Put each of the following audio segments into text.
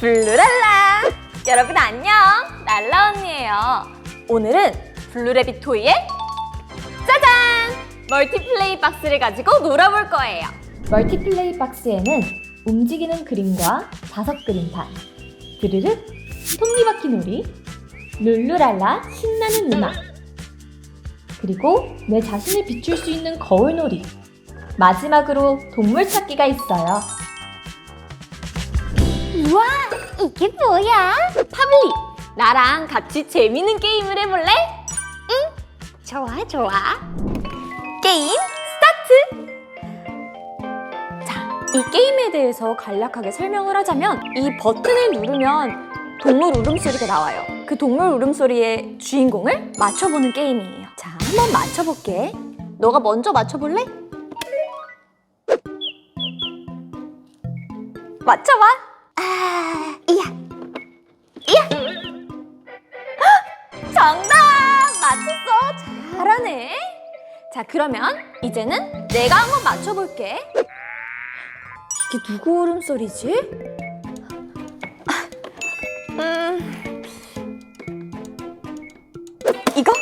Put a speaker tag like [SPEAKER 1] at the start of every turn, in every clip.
[SPEAKER 1] 블루랄라! 여러분 안녕! 랄라 언니예요. 오늘은 블루레빗 토이의 짜잔! 멀티플레이 박스를 가지고 놀아볼 거예요.
[SPEAKER 2] 멀티플레이 박스에는 움직이는 그림과 다섯 그림판, 드르륵, 톱니바퀴 놀이, 룰루랄라 신나는 음악, 그리고 내 자신을 비출 수 있는 거울 놀이, 마지막으로 동물 찾기가 있어요.
[SPEAKER 1] 우와! 이게 뭐야? 파블리! 나랑 같이 재밌는 게임을 해볼래? 응! 좋아, 좋아. 게임 스타트! 자, 이 게임에 대해서 간략하게 설명을 하자면 이 버튼을 누르면 동물 울음소리가 나와요. 그 동물 울음소리의 주인공을 맞춰보는 게임이에요. 자, 한번 맞춰볼게. 너가 먼저 맞춰볼래? 맞춰봐. 아, 이야. 이야. 헉, 정답! 맞췄어. 잘하네. 자, 그러면 이제는 내가 한번 맞춰볼게. 이게 누구 울음소리지? 음. 이거?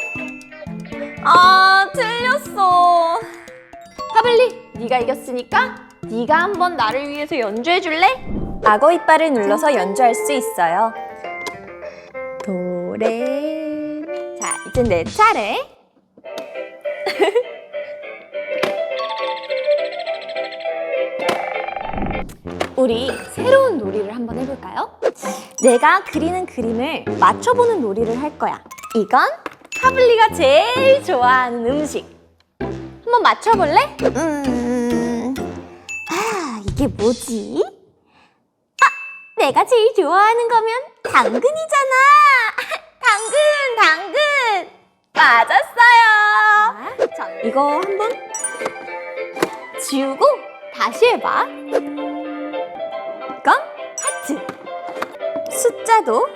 [SPEAKER 1] 파블리, 네가 이겼으니까 네가 한번 나를 위해서 연주해 줄래? 악어 이빨을 눌러서 연주할 수 있어요. 도레. 자, 이제 내 차례. 우리 새로운 놀이를 한번 해볼까요? 내가 그리는 그림을 맞춰보는 놀이를 할 거야. 이건 파블리가 제일 좋아하는 음식. 한번 맞춰볼래? 음, 아, 이게 뭐지? 아, 내가 제일 좋아하는 거면 당근이잖아. 당근, 당근. 맞았어요. 자, 이거 한번 지우고 다시 해봐. 이건 하트. 숫자도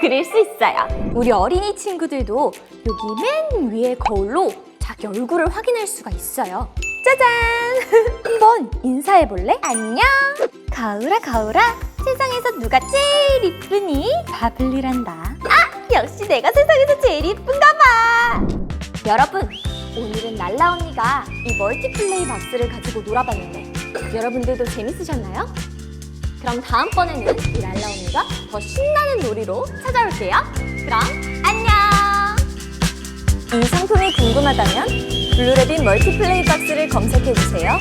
[SPEAKER 1] 그릴 수 있어요. 우리 어린이 친구들도 여기 맨 위에 거울로 얼굴을 확인할 수가 있어요. 짜잔! 한번 인사해 볼래? 안녕! 가을아, 가을아! 세상에서 누가 제일 이쁘니? 바블리란다. 아! 역시 내가 세상에서 제일 이쁜가 봐! 여러분, 오늘은 랄라 언니가 이 멀티플레이 박스를 가지고 놀아봤는데 여러분들도 재밌으셨나요? 그럼 다음번에는 이 랄라 언니가 더 신나는 놀이로 찾아올게요. 그럼! 이 상품이 궁금하다면 블루레빗 멀티플레이 박스를 검색해주세요.